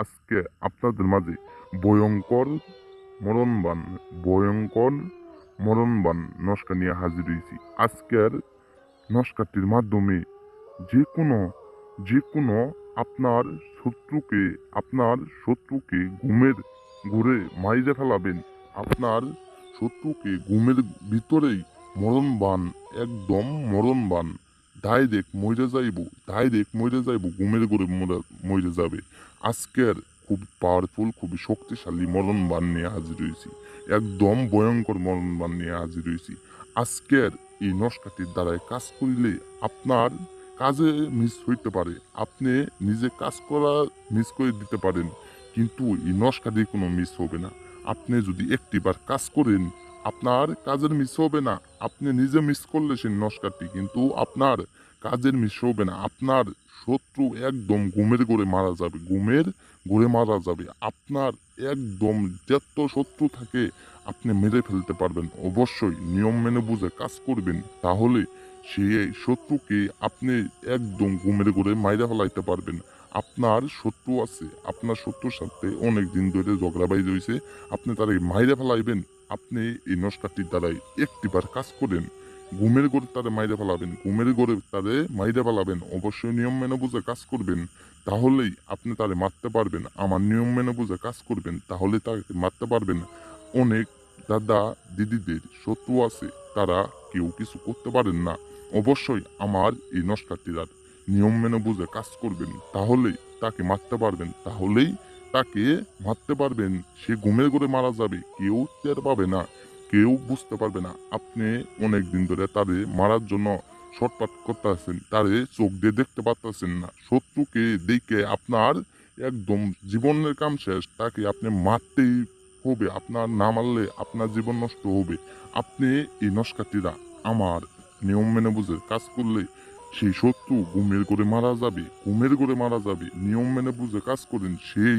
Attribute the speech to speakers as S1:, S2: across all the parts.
S1: আজকে আপনাদের মাঝে ভয়ঙ্কর মরণবান ভয়ঙ্কর মরণবান নস্কা নিয়ে হাজির হয়েছি। আজকের নস্কাটির মাধ্যমে যে কোনো যে কোনো আপনার শত্রুকে আপনার শত্রুকে ঘুমের ঘুরে মাইরে ফেলাবেন। আপনার শত্রুকে ঘুমের ভিতরেই মরণবান, একদম মরণবান ডাইরেক্ট মরে যাইব, ডাইরেক্ট মরে যাইব, ঘুমের ঘুরে মরে যাবে। আজকের খুব পাওয়ারফুল খুবই শক্তিশালী মরণ বান নিয়ে হাজির হয়েছি। একদম ভয়ঙ্কর মরণ বান নিয়ে হাজির হয়েছি। আজকের এই নস্কাটির দ্বারায় কাজ করিলে আপনার কাজে মিস হইতে পারে। আপনি নিজে কাজ করা মিস করে দিতে পারেন, কিন্তু এই নস্কা কোনো মিস হবে না। আপনি যদি একটিবার কাজ করেন আপনার কাজের মিস হবে না। আপনি নিজে মিস করলে সেই নস্কারটি, কিন্তু আপনার কাজের মিস হবে না। আপনার শত্রু একদম ঘুমের গড়ে মারা যাবে, ঘুমের গড়ে মারা যাবে। আপনার একদম যত শত্রু থাকে, আপনি মেরে ফেলতে পারবেন। অবশ্যই নিয়ম মেনে বুঝে কাজ করবেন, তাহলে সেই শত্রুকে আপনি একদম ঘুমের গড়ে মাইরা ফেলাইতে পারবেন। আপনার শত্রু আছে, আপনার শত্রুর সাথে অনেক দিন ধরে ঝগড়া ঝগড়াবাই রয়েছে আপনি তারা মাইরা ফেলাইবেন আপনি এই নস্কাটির দ্বারাই একটিবার কাজ করেন। ঘুমের গড়ে তারে মাইরে ফেলাবেন, ঘুমের গড়ে তারে মাইরে ফেলাবেন, অবশ্যই নিয়ম মেনে বুঝে কাজ করবেন। তাহলেই আপনি তারে মারতে পারবেন, আমার নিয়ম মেনে বুঝে কাজ করবেন, তাহলে তাকে মারতে পারবেন। অনেক দাদা দিদিদের শত্রু আছে, তারা কেউ কিছু করতে পারেন না। অবশ্যই আমার এই নস্কাটিরার নিয়ম মেনে বুঝে কাজ করবেন, তাহলেই তাকে মারতে পারবেন, তাহলেই তাকে মারতে পারবেন, সে ঘুমের ঘরে মারা যাবে। কেউ টের পাবে না, কেউ বুঝতে পারবে না। আপনি অনেক দিন ধরে তারে মারার জন্য শর্টপাট করতে আছেন তারে চোখ দিয়ে দেখতে পারতেছেন না। শত্রুকে দেখে আপনার একদম জীবনের কাম শেষ। তাকে আপনি মারতেই হবে। আপনার না মারলে আপনার জীবন নষ্ট হবে। আপনি এই নস্কাটিরা আমার নিয়ম মেনে বুঝে কাজ করলে সেই শত্রু ঘুমের করে মারা যাবে, ঘুমের করে মারা যাবে, নিয়ম মেনে বুঝে কাজ করেন সেই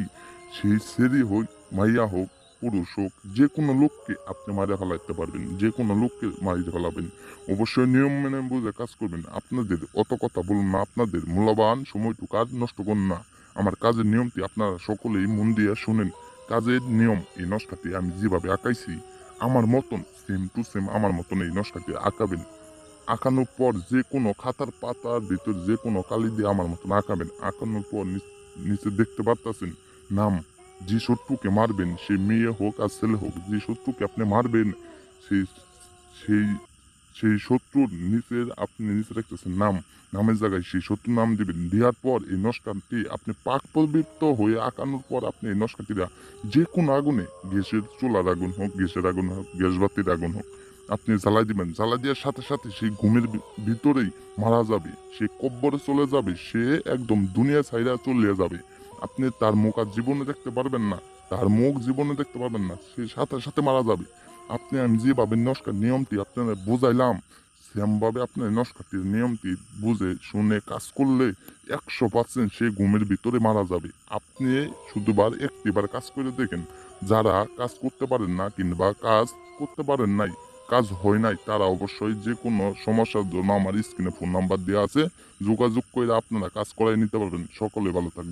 S1: সেই সেরি হোক, মাইয়া হোক, পুরুষ হোক, যে কোনো লোককে আপনি মারা ফেলাইতে পারবেন, যে কোনো লোককে মারিতে ফেলাবেন। অবশ্যই নিয়ম মেনে বুঝে কাজ করবেন। আপনাদের অত কথা বলুন না, আপনাদের মূল্যবান সময়টুকু কাজ নষ্ট করুন না। আমার কাজের নিয়মটি আপনারা সকলেই মন দিয়ে শুনেন। কাজের নিয়ম এই নস্কাটি আমি যেভাবে আঁকাইছি, আমার মতন সেম টু সেম আমার মতন এই নস্কাটি আঁকাবেন। আঁকানোর পর যে কোনো খাতার পাতার ভিতর যে কোনো কালি দিয়ে আমার মতন আঁকাবেন। আঁকানোর পর নিচে দেখতে পারতেছেন, নাম যে শত্রুকে মারবেন, সে মেয়ে হোক আর ছেলে হোক, যে শত্রুকে আপনি মারবেন সেই সেই সেই শত্রুর নিচের, আপনি নিচে রাখতেছেন নাম, নামের জায়গায় সেই শত্রুর নাম দিবেন। দেওয়ার পর এই নস্কারটি আপনি পাক পবিত্র হয়ে আঁকানোর পর আপনি এই নস্কারটিরা যে কোনো আগুনে, গ্যাসের চুলার আগুন হোক, গ্যাসের আগুন হোক গ্যাস বাতির আগুন হোক আপনি জ্বালাই দিবেন। জ্বালাই দেওয়ার সাথে সাথে সেই ঘুমের ভিতরেই মারা যাবে। সে কব্বরে চলে যাবে। সে একদম দুনিয়া ছাইরা চলে যাবে। আপনি তার মুখ আর জীবনে দেখতে পারবেন না। তার মুখ জীবনে দেখতে পারবেন না। সে সাথে সাথে মারা যাবে। আপনি আমি যেভাবে নস্কার নিয়মটি আপনারা বুঝাইলাম, সেমভাবে আপনার নস্কারটির নিয়মটি বুঝে, শুনে, কাজ করলে একশো পার্সেন্ট সে ঘুমের ভিতরে মারা যাবে। আপনি শুধুবার একটিবার কাজ করে দেখেন। যারা কাজ করতে পারেন না কিংবা কাজ করতে পারেন নাই কাজ হয় নাই, তারা অবশ্যই যে কোনো সমস্যার জন্য আমার স্ক্রিনে ফোন নাম্বার দেওয়া আছে, যোগাযোগ করে আপনারা কাজ করাই নিতে পারবেন। সকলে ভালো থাকবেন।